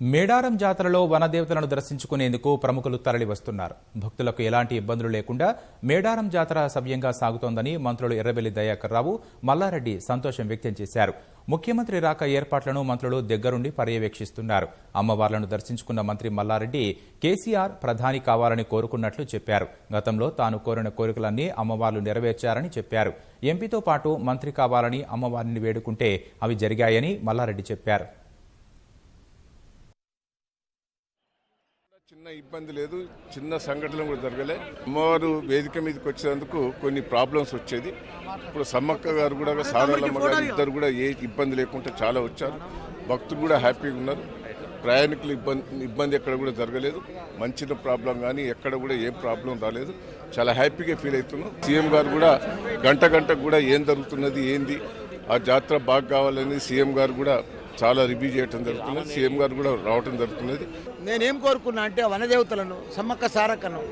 మేడారం జాతరలో వనదేవతలను దర్శించుకునేందుకు ప్రముఖులు తరలి వస్తున్నారు భక్తులకు ఎలాంటి ఇబ్బందులు లేకుండా మేడారం జాతర సవ్యంగా సాగుతోందని మంత్రులు ఎర్రబెల్లి దయాకర్ రావు మల్లారెడ్డి సంతోషం వ్యక్తం చేశారు. ముఖ్యమంత్రి రాక ఏర్పాట్లను మంత్రులు దగ్గరుండి పర్యవేక్షిస్తున్నారు. అమ్మవార్లను దర్శించుకున్న మంత్రి మల్లారెడ్డి కేసీఆర్ ప్రధాని కావాలని కోరుకున్నట్లు చెప్పారు. గతంలో తాను కోరిన కోరికలన్నీ అమ్మవార్లు నెరవేర్చారని చెప్పారు. ఎంపీతో పాటు మంత్రి కావాలని అమ్మవారిని వేడుకుంటే అవి జరిగాయని మల్లారెడ్డి చెప్పారు. చిన్న ఇబ్బంది లేదు చిన్న సంఘటన కూడా జరగలే. అమ్మవారు వేదిక మీదకి వచ్చేందుకు కొన్ని ప్రాబ్లమ్స్ వచ్చేది. ఇప్పుడు సమ్మక్క గారు కూడా సారాలమ్మ గారు ఇద్దరు కూడా ఏ ఇబ్బంది లేకుండా చాలా వచ్చారు. భక్తులు కూడా హ్యాపీగా ఉన్నారు. ప్రయాణికులు ఇబ్బంది ఇబ్బంది ఎక్కడ కూడా జరగలేదు. మంచిన ప్రాబ్లం కానీ ఎక్కడ కూడా ఏం ప్రాబ్లం రాలేదు. చాలా హ్యాపీగా ఫీల్ అవుతున్నాం. సీఎం గారు కూడా గంట గంటకు కూడా ఏం జరుగుతున్నది ఏంది ఆ జాతర బాగా కావాలని సీఎం గారు కూడా చాలా రివ్యూ చేయడం జరుగుతున్నది. సీఎం గారు కూడా రావటం జరుగుతున్నది. నేనేం కోరుకున్నా అంటే వనదేవతలను సమ్మక్క సారక్కను.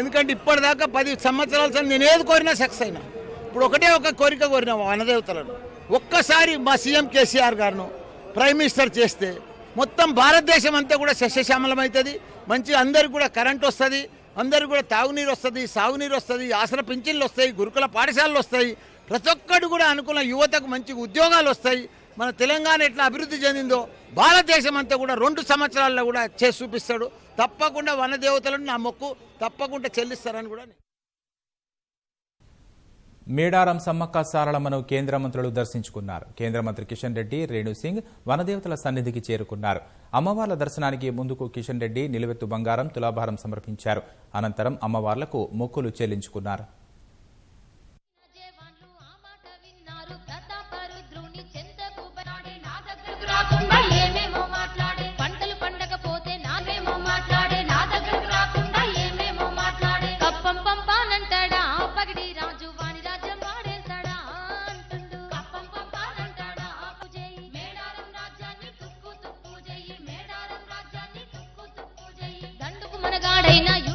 ఎందుకంటే ఇప్పటిదాకా పది సంవత్సరాల సార్ నేను ఏది కోరినా సక్సెస్ అయినా. ఇప్పుడు ఒకటే ఒక కోరిక కోరిన వనదేవతలను. ఒక్కసారి మా సీఎం కేసీఆర్ గారును ప్రైమ్ మినిస్టర్ చేస్తే మొత్తం భారతదేశం అంతా కూడా సస్యశ్యామలం అవుతుంది మంచి అందరికి కూడా కరెంట్ వస్తుంది. అందరికి కూడా తాగునీరు వస్తుంది సాగునీరు వస్తుంది ఆసర పింఛన్లు వస్తాయి గురుకుల పాఠశాలలు వస్తాయి. ప్రతి ఒక్కటి కూడా అనుకున్న యువతకు మంచి ఉద్యోగాలు వస్తాయి. మన తెలంగాణ ఎట్లా అభివృద్ధి చెందిందో భారతదేశం అంతా కూడా రెండు సంవత్సరాల్లో కూడా చేసి చూపిస్తాడు. తప్పకుండా వనదేవతలను నా మొక్కు తప్పకుండా చెల్లిస్తారని కూడా మేడారం సమ్మక్క సారళమ్మను కేంద్ర మంత్రులు దర్శించుకున్నారు. కేంద్ర మంత్రి కిషన్ రెడ్డి రేణు సింగ్ వనదేవతల సన్నిధికి చేరుకున్నారు. అమ్మవార్ల దర్శనానికి ముందుకు కిషన్ రెడ్డి నిలువెత్తు బంగారం తులాభారం సమర్పించారు. అనంతరం అమ్మవార్లకు మొక్కులు చెల్లించుకున్నారు. reina yo.